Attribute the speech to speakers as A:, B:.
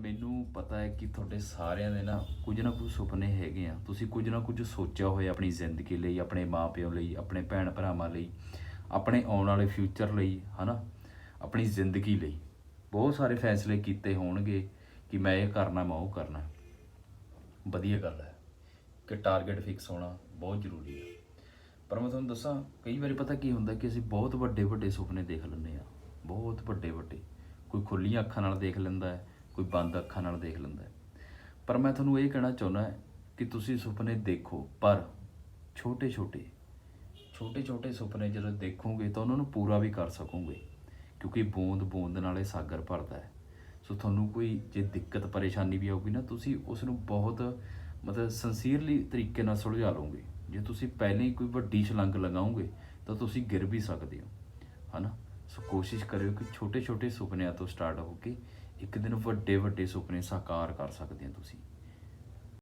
A: ਮੈਨੂੰ ਪਤਾ ਹੈ ਕਿ ਤੁਹਾਡੇ ਸਾਰਿਆਂ ਦੇ ਨਾ ਕੁਝ ਨਾ ਕੁਝ ਸੁਪਨੇ ਹੈਗੇ ਆ। ਤੁਸੀਂ ਕੁਝ ਨਾ ਕੁਝ ਸੋਚਿਆ ਹੋਇਆ ਆਪਣੀ ਜ਼ਿੰਦਗੀ ਲਈ, ਆਪਣੇ ਮਾਪਿਆਂ ਲਈ, ਆਪਣੇ ਭੈਣ ਭਰਾਵਾਂ ਲਈ, ਆਪਣੇ ਆਉਣ ਵਾਲੇ ਫਿਊਚਰ ਲਈ, ਹਨਾ? ਆਪਣੀ ਜ਼ਿੰਦਗੀ ਲਈ। ਬਹੁਤ ਸਾਰੇ ਫੈਸਲੇ ਕੀਤੇ ਹੋਣਗੇ ਕਿ ਮੈਂ ਇਹ ਕਰਨਾ, ਮੈਂ ਉਹ ਕਰਨਾ। ਵਧੀਆ ਗੱਲ ਹੈ ਕਿ ਟਾਰਗੇਟ ਫਿਕਸ ਹੋਣਾ ਬਹੁਤ ਜ਼ਰੂਰੀ ਹੈ। ਪਰ ਮੈਂ ਤੁਹਾਨੂੰ ਦੱਸਾਂ, ਕਈ ਵਾਰੀ ਪਤਾ ਕੀ ਹੁੰਦਾ ਕਿ ਅਸੀਂ ਬਹੁਤ ਵੱਡੇ ਵੱਡੇ ਸੁਪਨੇ ਦੇਖ ਲੈਂਦੇ ਆ ਬਹੁਤ ਵੱਡੇ ਵੱਡੇ ਕੋਈ ਖੁੱਲੀਆਂ ਅੱਖਾਂ ਨਾਲ ਦੇਖ ਲੈਂਦਾ ਹੈ ਕੋਈ ਬੰਦ ਅੱਖਾਂ ਨਾਲ ਦੇਖ ਲੈਂਦਾ ਪਰ ਮੈਂ ਤੁਹਾਨੂੰ ਇਹ ਕਹਿਣਾ ਚਾਹੁੰਦਾ ਕਿ ਤੁਸੀਂ ਸੁਪਨੇ ਦੇਖੋ, ਪਰ ਛੋਟੇ ਛੋਟੇ ਛੋਟੇ ਛੋਟੇ ਸੁਪਨੇ ਜਦੋਂ ਦੇਖੋਗੇ ਤਾਂ ਉਹਨਾਂ ਨੂੰ ਪੂਰਾ ਵੀ ਕਰ ਸਕੋਗੇ, ਕਿਉਂਕਿ ਬੂੰਦ ਬੂੰਦ ਨਾਲ ਇਹ ਸਾਗਰ ਭਰਦਾ ਹੈ। ਸੋ ਤੁਹਾਨੂੰ ਕੋਈ ਜੇ ਦਿੱਕਤ, ਪਰੇਸ਼ਾਨੀ ਵੀ ਆਊਗੀ ਨਾ, ਤੁਸੀਂ ਉਸ ਨੂੰ ਬਹੁਤ ਮਤਲਬ ਸਿੰਸੀਅਰਲੀ ਤਰੀਕੇ ਨਾਲ ਸੁਲਝਾ ਲਓਗੇ। ਜੇ ਤੁਸੀਂ ਪਹਿਲਾਂ ਹੀ ਕੋਈ ਵੱਡੀ ਛਲੰਗ ਲਗਾਓਗੇ, ਤਾਂ ਤੁਸੀਂ ਗਿਰ ਵੀ ਸਕਦੇ ਹੋ। ਹਨਾ? ਸੋ ਕੋਸ਼ਿਸ਼ ਕਰਿਓ ਕਿ ਛੋਟੇ ਛੋਟੇ ਸੁਪਨਿਆਂ ਤੋਂ ਸਟਾਰਟ ਹੋ ਕੇ ਇੱਕ ਦਿਨ ਵੱਡੇ ਵੱਡੇ ਸੁਪਨੇ ਸਾਕਾਰ ਕਰ ਸਕਦੇ ਹੋ ਤੁਸੀਂ।